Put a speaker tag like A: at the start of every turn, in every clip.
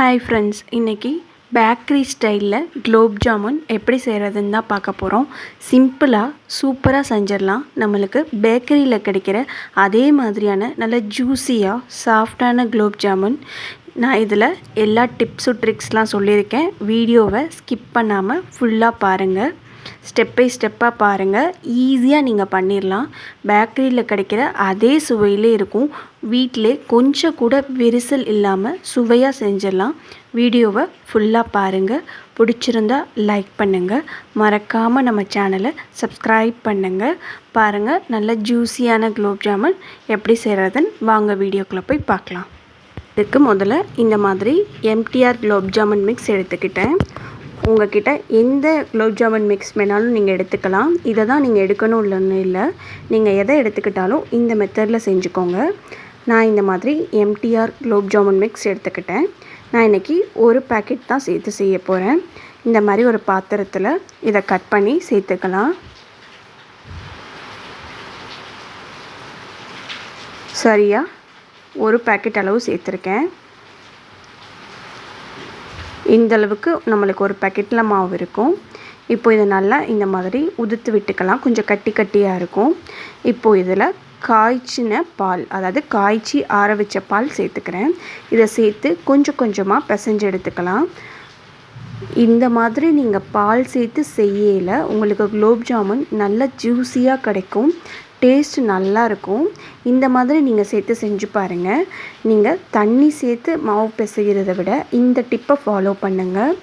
A: Hi friends இன்றைக்கி bakery ஸ்டைலில் குலோப் ஜாமுன் எப்படி செய்கிறதுன்னு தான் பார்க்க போகிறோம் சிம்பிளாக சூப்பராக செஞ்சிடலாம். நம்மளுக்கு பேக்கரியில் கிடைக்கிற அதே மாதிரியான நல்ல ஜூஸியாக சாஃப்டான குலோப் ஜாமுன் நான் இதில் எல்லா டிப்ஸும் ட்ரிக்ஸ்லாம் சொல்லியிருக்கேன். வீடியோவை ஸ்கிப் பண்ணாமல் ஃபுல்லாக பாருங்கள் ஸ்டெப் பை ஸ்டெப்பாக பாருங்கள் ஈஸியாக நீங்கள் பண்ணிடலாம் பேக்கரியில் கிடைக்கிற அதே சுவையிலே இருக்கும். வீட்டிலே கொஞ்சம் கூட விரிசல் இல்லாமல் சுவையாக செஞ்சிடலாம் வீடியோவை ஃபுல்லாக பாருங்கள் பிடிச்சிருந்தா லைக் பண்ணுங்கள் மறக்காமல் நம்ம சேனலை சப்ஸ்கிரைப் பண்ணுங்கள் பாருங்கள் நல்ல ஜூஸியான குலோப் ஜாமுன் எப்படி செய்கிறதுன்னு வாங்க வீடியோக்குள்ளே போய் பார்க்கலாம் இதுக்கு முதல்ல இந்த மாதிரி எம்டிஆர் குலோப் ஜாமுன் மிக்ஸ் எடுத்துக்கிட்டேன். உங்ககிட்ட எந்த குலோப் ஜாமுன் மிக்ஸ் வேணாலும் நீங்கள் எடுத்துக்கலாம். இதை தான் நீங்கள் எடுக்கணும் இல்லைன்னு இல்லை. நீங்கள் எதை எடுத்துக்கிட்டாலும் இந்த மெத்தடில் செஞ்சுக்கோங்க. நான் இந்த மாதிரி எம்டிஆர் குலோப் ஜாமுன் மிக்ஸ் எடுத்துக்கிட்டேன். நான் இன்றைக்கி ஒரு பேக்கெட் தான் சேர்த்து செய்ய போகிறேன் இந்த மாதிரி ஒரு பாத்திரத்தில் இதை கட் பண்ணி சேர்த்துக்கலாம். சரியாக ஒரு பேக்கெட் அளவு சேர்த்துருக்கேன். இந்தளவுக்கு நம்மளுக்கு ஒரு பேக்கெட்டில் மாவு இருக்கும். இப்போ இதை நல்லா இந்த மாதிரி உதுத்து விட்டுக்கலாம். கொஞ்சம் கட்டி கட்டியாக இருக்கும். இப்போ இதில் காய்ச்சின பால் அதாவது காய்ச்சி ஆற வச்ச பால் சேர்த்துக்கிறேன். இதை சேர்த்து கொஞ்சம் கொஞ்சமாக பிசைஞ்சு எடுத்துக்கலாம். இந்த மாதிரி நீங்கள் பால் சேர்த்து செய்யல உங்களுக்கு குலோப் ஜாமுன் நல்ல ஜூஸியாக கிடைக்கும். டேஸ்ட் நல்லாயிருக்கும். இந்த மாதிரி நீங்கள் சேர்த்து செஞ்சு பாருங்கள் நீங்கள் தண்ணி சேர்த்து மாவு பிசைகிறத விட இந்த டிப்பை ஃபாலோ பண்ணுங்கள்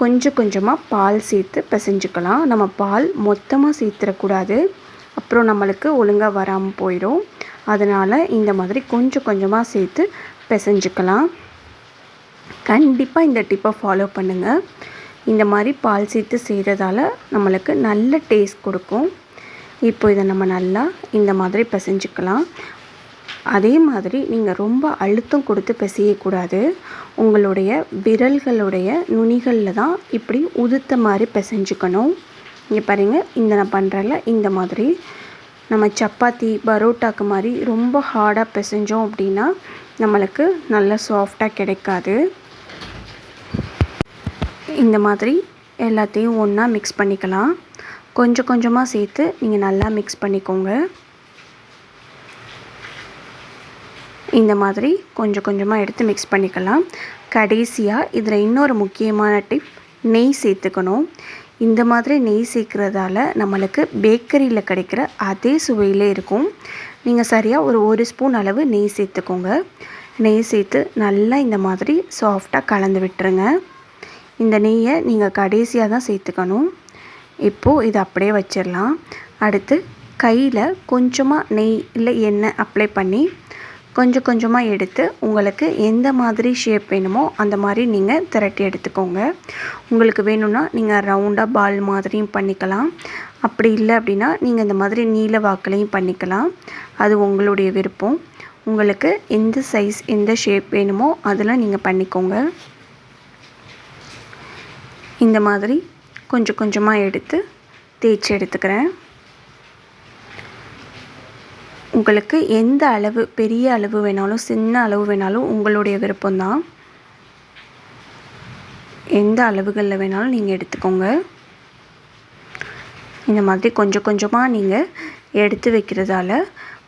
A: கொஞ்சம் கொஞ்சமாக பால் சேர்த்து பிசைஞ்சுக்கலாம். நம்ம பால் மொத்தமாக சேர்த்துடக்கூடாது அப்புறம் நம்மளுக்கு ஒழுங்காக வராமல் போயிடும். அதனால் இந்த மாதிரி கொஞ்சம் கொஞ்சமாக சேர்த்து பிசைஞ்சுக்கலாம். கண்டிப்பாக இந்த டிப்பை ஃபாலோ பண்ணுங்கள் இந்த மாதிரி பால் சேர்த்து செய்கிறதால நம்மளுக்கு நல்ல டேஸ்ட் கொடுக்கும். இப்போ இதை நம்ம நல்லா இந்த மாதிரி பிசைஞ்சுக்கலாம். அதே மாதிரி நீங்கள் ரொம்ப அழுத்தம் கொடுத்து பிசையக்கூடாது. உங்களுடைய விரல்களுடைய நுனிகளில் தான் இப்படி உதுத்த மாதிரி பிசைஞ்சுக்கணும். இங்கே பாருங்கள் இந்த நான் பண்ணுறல இந்த மாதிரி. நம்ம சப்பாத்தி பரோட்டாக்கு மாதிரி ரொம்ப ஹார்டாக பிசைஞ்சோம் அப்படின்னா நம்மளுக்கு நல்ல சாஃப்டாக கிடைக்காது. இந்த மாதிரி எல்லாத்தையும் ஒன்றா மிக்ஸ் பண்ணிக்கலாம். கொஞ்சம் கொஞ்சமாக சேர்த்து நீங்கள் நல்லா மிக்ஸ் பண்ணிக்கோங்க. இந்த மாதிரி கொஞ்சம் கொஞ்சமாக எடுத்து மிக்ஸ் பண்ணிக்கலாம். கடைசியாக இதில் இன்னொரு முக்கியமான டிப் நெய் சேர்த்துக்கணும். இந்த மாதிரி நெய் சேர்க்குறதால நம்மளுக்கு பேக்கரியில் கிடைக்கிற அதே சுவையில் இருக்கும். நீங்கள் சரியாக ஒரு ஒரு ஸ்பூன் அளவு நெய் சேர்த்துக்கோங்க. நெய் சேர்த்து நல்லா இந்த மாதிரி சாஃப்டாக கலந்து விட்டுருங்க. இந்த நெய்யை நீங்கள் கடைசியாக தான் சேர்த்துக்கணும். இப்போது இது அப்படியே வச்சிடலாம். அடுத்து கையில் கொஞ்சமாக நெய் இல்லை எண்ணெய் அப்ளை பண்ணி கொஞ்சம் கொஞ்சமாக எடுத்து உங்களுக்கு எந்த மாதிரி ஷேப் வேணுமோ அந்த மாதிரி நீங்கள் திரட்டி எடுத்துக்கோங்க. உங்களுக்கு வேணும்னா நீங்கள் ரவுண்டாக பால் மாதிரியும் பண்ணிக்கலாம். அப்படி இல்லை அப்படின்னா நீங்கள் இந்த மாதிரி நீல வாக்கலையும் பண்ணிக்கலாம். அது உங்களுடைய விருப்பம். உங்களுக்கு எந்த சைஸ் எந்த ஷேப் வேணுமோ அதெல்லாம் நீங்கள் பண்ணிக்கோங்க. இந்த மாதிரி கொஞ்சம் கொஞ்சமாக எடுத்து தேய்ச்சி எடுத்துக்கிறேன். உங்களுக்கு எந்த அளவு பெரிய அளவு வேணாலும் சின்ன அளவு வேணாலும் உங்களுடைய விருப்பம்தான். எந்த அளவுகளில் வேணாலும் நீங்கள் எடுத்துக்கோங்க. இந்த மாதிரி கொஞ்சம் கொஞ்சமாக நீங்கள் எடுத்து வைக்கிறதால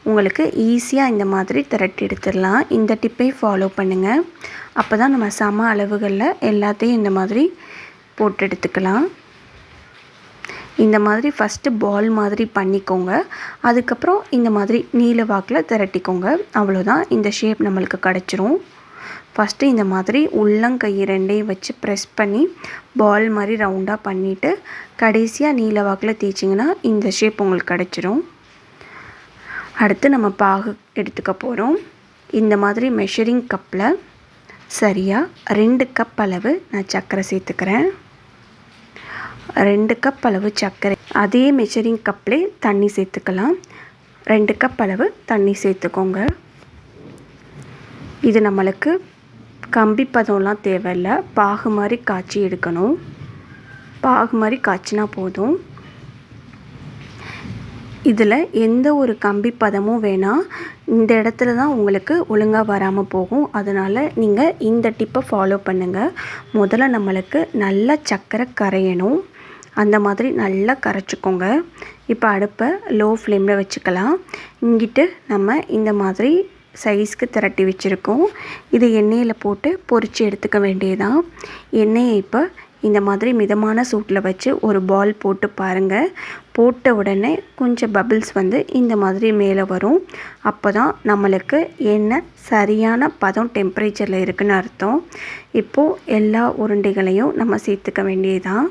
A: உங்களுக்கு ஈஸியாக இந்த மாதிரி திரட்டி எடுத்துடலாம். இந்த டிப்பை ஃபாலோ பண்ணுங்கள் அப்போ தான் நம்ம சம அளவுகளில் எல்லாத்தையும் இந்த மாதிரி போட்டு எடுத்துக்கலாம். இந்த மாதிரி ஃபஸ்ட்டு பால் மாதிரி பண்ணிக்கோங்க. அதுக்கப்புறம் இந்த மாதிரி நீல வாக்கில் திரட்டிக்கோங்க. அவ்வளோதான் இந்த ஷேப் நம்மளுக்கு கிடச்சிரும். ஃபஸ்ட்டு இந்த மாதிரி உள்ளங்கை ரெண்டையும் வச்சு ப்ரெஸ் பண்ணி பால் மாதிரி ரவுண்டாக பண்ணிவிட்டு கடைசியாக நீல வாக்கில் தேய்ச்சிங்கன்னா இந்த ஷேப் உங்களுக்கு கிடச்சிரும். அடுத்து நம்ம பாகு எடுத்துக்க போகிறோம் இந்த மாதிரி மெஷரிங் கப்பில் சரியாக ரெண்டு கப் அளவு நான் சர்க்கரை சேர்த்துக்கிறேன். ரெண்டு கப் அளவு சர்க்கரை. அதே மெஷரிங் கப்லே தண்ணி சேர்த்துக்கலாம். ரெண்டு கப் அளவு தண்ணி சேர்த்துக்கோங்க. இது நம்மளுக்கு கம்பி பதம்லாம் தேவையில்லை. பாகு மாதிரி காய்ச்சி எடுக்கணும். பாகு மாதிரி காய்ச்சினா போதும். இதில் எந்த ஒரு கம்பி பதமும் வேணாம் இந்த இடத்துல தான் உங்களுக்கு ஒழுங்காக வராமல் போகும். அதனால் நீங்கள் இந்த டிப்பை ஃபாலோ பண்ணுங்கள் முதல்ல நம்மளுக்கு நல்லா சர்க்கரை கரையணும். அந்த மாதிரி நல்லா கரைச்சிக்கோங்க. இப்போ அடுப்பை லோ ஃப்ளேமில் வச்சுக்கலாம். இங்கிட்டு நம்ம இந்த மாதிரி சைஸ்க்கு திரட்டி வச்சுருக்கோம். இது எண்ணெயில் போட்டு பொறிச்சு எடுத்துக்க வேண்டியதான் எண்ணெயை இப்போ இந்த மாதிரி மிதமான சூட்டில் வச்சு ஒரு பால் போட்டு பாருங்கள் போட்ட உடனே கொஞ்சம் பபிள்ஸ் வந்து இந்த மாதிரி மேலே வரும். அப்போ தான் நம்மளுக்கு எண்ணெய் சரியான பதம் டெம்பரேச்சரில் இருக்குதுன்னு அர்த்தம். இப்போது எல்லா உருண்டைகளையும் நம்ம சேர்த்துக்க வேண்டியதான்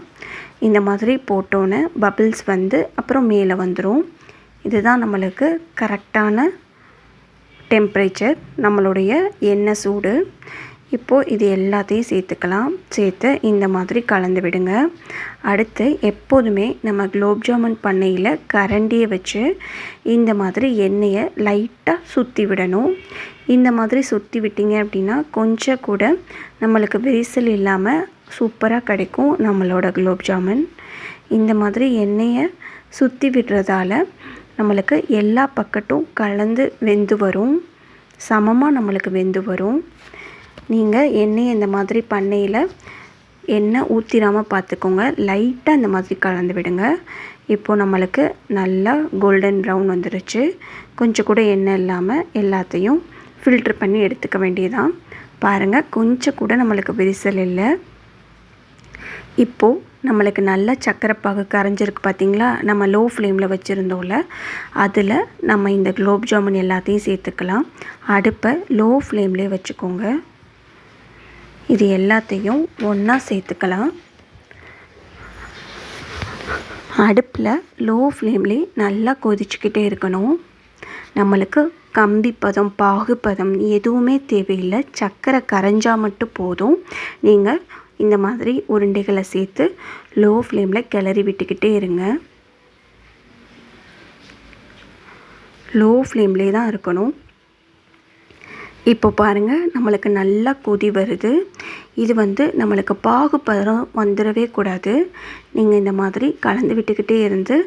A: இந்த மாதிரி போட்டோன்னே பபிள்ஸ் வந்து அப்புறம் மேலே வந்துடும் இதுதான் நம்மளுக்கு கரெக்டான டெம்ப்ரேச்சர் நம்மளுடைய எண்ணெய் சூடு. இப்போது இது எல்லாத்தையும் சேர்த்துக்கலாம். சேர்த்து இந்த மாதிரி கலந்து விடுங்க. அடுத்து எப்போதுமே நம்ம குலோப் ஜாமுன் பண்ணையில் கரண்டியை வச்சு இந்த மாதிரி எண்ணெயை லைட்டாக சுற்றி விடணும். இந்த மாதிரி சுற்றி விட்டீங்க அப்படின்னா கொஞ்சம் கூட நம்மளுக்கு விரிசல் இல்லாமல் சூப்பராக கிடைக்கும் நம்மளோட குலோப் ஜாமுன். இந்த மாதிரி எண்ணெயை சுற்றி விடுறதால நம்மளுக்கு எல்லா பக்கட்டும் கலந்து வெந்து வரும். சமமாக நம்மளுக்கு வெந்து வரும். நீங்கள் எண்ணெய் இந்த மாதிரி பண்ணையில் எண்ணெய் ஊற்றிடாமல் பார்த்துக்கோங்க லைட்டாக இந்த மாதிரி கலந்து விடுங்க. இப்போது நம்மளுக்கு நல்லா கோல்டன் ப்ரௌன் வந்துருச்சு. கொஞ்சம் கூட எண்ணெய் இல்லாமல் எல்லாத்தையும் ஃபில்ட்ரு பண்ணி எடுத்துக்க வேண்டியதான் பாருங்கள் கொஞ்சம் கூட நம்மளுக்கு விரிசல் இல்லை. இப்போது நம்மளுக்கு நல்ல சக்கரைப்பாகு கரைஞ்சிருக்கு பார்த்திங்களா நம்ம லோ ஃப்ளேமில் வச்சுருந்தோம்ல அதில் நம்ம இந்த குலோப் ஜாமுன் எல்லாத்தையும் சேர்த்துக்கலாம். அடுப்பை லோ ஃப்ளேம்லேயே வச்சுக்கோங்க. இது எல்லாத்தையும் ஒன்றா சேர்த்துக்கலாம். அடுப்பில் லோ ஃப்ளேம்லேயே நல்லா கொதிச்சுக்கிட்டே இருக்கணும். நம்மளுக்கு கம்பி பதம் பாகுபதம் எதுவுமே தேவையில்லை. சக்கரை கரைஞ்சால் மட்டும் போதும். நீங்கள் இந்த மாதிரி உருண்டைகளை சேர்த்து லோ ஃப்ளேமில் கிளறி விட்டுக்கிட்டே இருங்க. லோ ஃப்ளேம்லேயே தான் இருக்கணும். இப்போ பாருங்கள் நம்மளுக்கு நல்லா கொதி வருது. இது வந்து நம்மளுக்கு பாகுபதம் வந்துடவே கூடாது. நீங்கள் இந்த மாதிரி கலந்து விட்டுக்கிட்டே இருந்து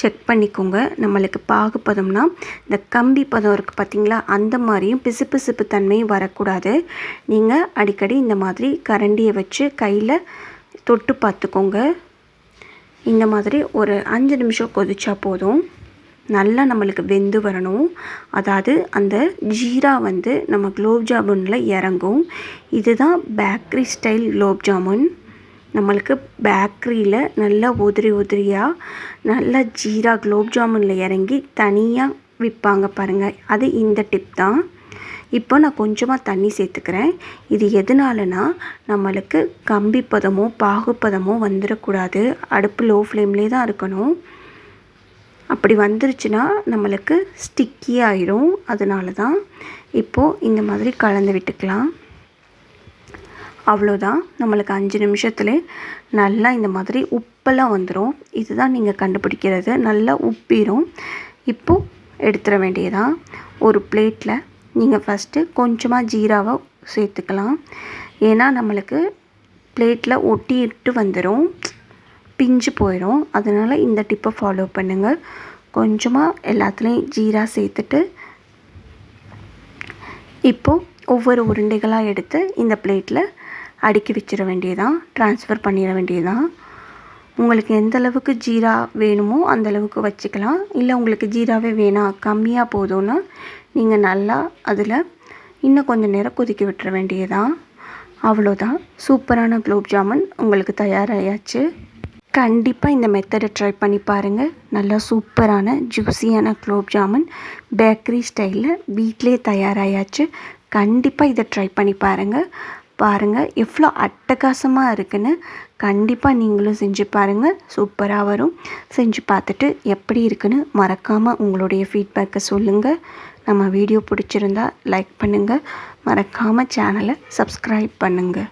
A: செக் பண்ணிக்கோங்க. நம்மளுக்கு பாகுபதம்னா இந்த கம்பி பதம் இருக்குது பார்த்திங்களா அந்த மாதிரியும் பிசுபிசுப்பு தன்மையும் வரக்கூடாது. நீங்கள் அடிக்கடி இந்த மாதிரி கரண்டியை வச்சு கையில் தொட்டு பார்த்துக்கோங்க இந்த மாதிரி ஒரு அஞ்சு நிமிஷம் கொதிச்சா போதும். நல்லா நம்மளுக்கு வெந்து வரணும். அதாவது அந்த ஜீரா வந்து நம்ம குலோப் ஜாமுனில் இறங்கும். இதுதான் பேக்கரி ஸ்டைல் குலோப் ஜாமுன். நம்மளுக்கு பேக்கரியில் நல்லா உதிரி உதிரியாக நல்லா ஜீரா குலோப் ஜாமுனில் இறங்கி தனியாக விற்பாங்க பாருங்கள் அது இந்த டிப் தான். இப்போ நான் கொஞ்சமாக தண்ணி சேர்த்துக்கிறேன். இது எதனாலனா நம்மளுக்கு கம்பி பதமோ பாகுப்பதமோ வந்துடக்கூடாது அடுப்பு லோ ஃப்ளேம்லேயே தான் இருக்கணும். அப்படி வந்துருச்சுன்னா நம்மளுக்கு ஸ்டிக்கி ஆயிரும் அதனால தான் இப்போது இந்த மாதிரி கலந்து விட்டுக்கலாம். அவ்வளோதான். நம்மளுக்கு அஞ்சு நிமிஷத்துல நல்லா இந்த மாதிரி உப்பெல்லாம் வந்துடும் இதுதான் நீங்கள் கண்டுபிடிக்கிறது. நல்லா உப்பிடும் இப்போது எடுத்துட வேண்டியதான் ஒரு பிளேட்டில் நீங்கள் ஃபஸ்ட்டு கொஞ்சமாக ஜீராவை சேர்த்துக்கலாம். ஏன்னா நம்மளுக்கு பிளேட்டில் ஒட்டிட்டு வந்துடும் பிஞ்சு போயிடும் அதனால் இந்த டிப்பை ஃபாலோ பண்ணுங்கள் கொஞ்சமாக எல்லாத்துலேயும் ஜீரா சேர்த்துட்டு இப்போது ஒவ்வொரு உருண்டைகளாக எடுத்து இந்த பிளேட்டில் அடுக்கி வச்சிட வேண்டியதான் ட்ரான்ஸ்ஃபர் பண்ணிட வேண்டியதான் உங்களுக்கு எந்த அளவுக்கு ஜீரா வேணுமோ அந்த அளவுக்கு வச்சுக்கலாம். இல்லை உங்களுக்கு ஜீராவே வேணாம் கம்மியாக போதும்னா நீங்கள் நல்லா அதில் இன்னும் கொஞ்சம் நேரம் கொதிக்க விட்டுற வேண்டியதான் அவ்வளோதான் சூப்பரான குலோப் ஜாமுன் உங்களுக்கு தயாராகியாச்சு கண்டிப்பாக இந்த மெத்தடை ட்ரை பண்ணி பாருங்கள் நல்லா சூப்பரான ஜூஸியான குலோப் ஜாமுன் பேக்கரி ஸ்டைலில் வீட்டிலே தயாராகியாச்சு கண்டிப்பாக இதை ட்ரை பண்ணி பாருங்கள் பாருங்கள் எவ்வளோ அட்டகாசமாக இருக்குன்னு கண்டிப்பாக நீங்களும் செஞ்சு பாருங்கள் சூப்பராக வரும். செஞ்சு பார்த்துட்டு எப்படி இருக்குன்னு மறக்காமல் உங்களுடைய ஃபீட்பேக்கை சொல்லுங்கள் நம்ம வீடியோ பிடிச்சிருந்தா லைக் பண்ணுங்கள் மறக்காமல் சேனலை சப்ஸ்கிரைப் பண்ணுங்கள்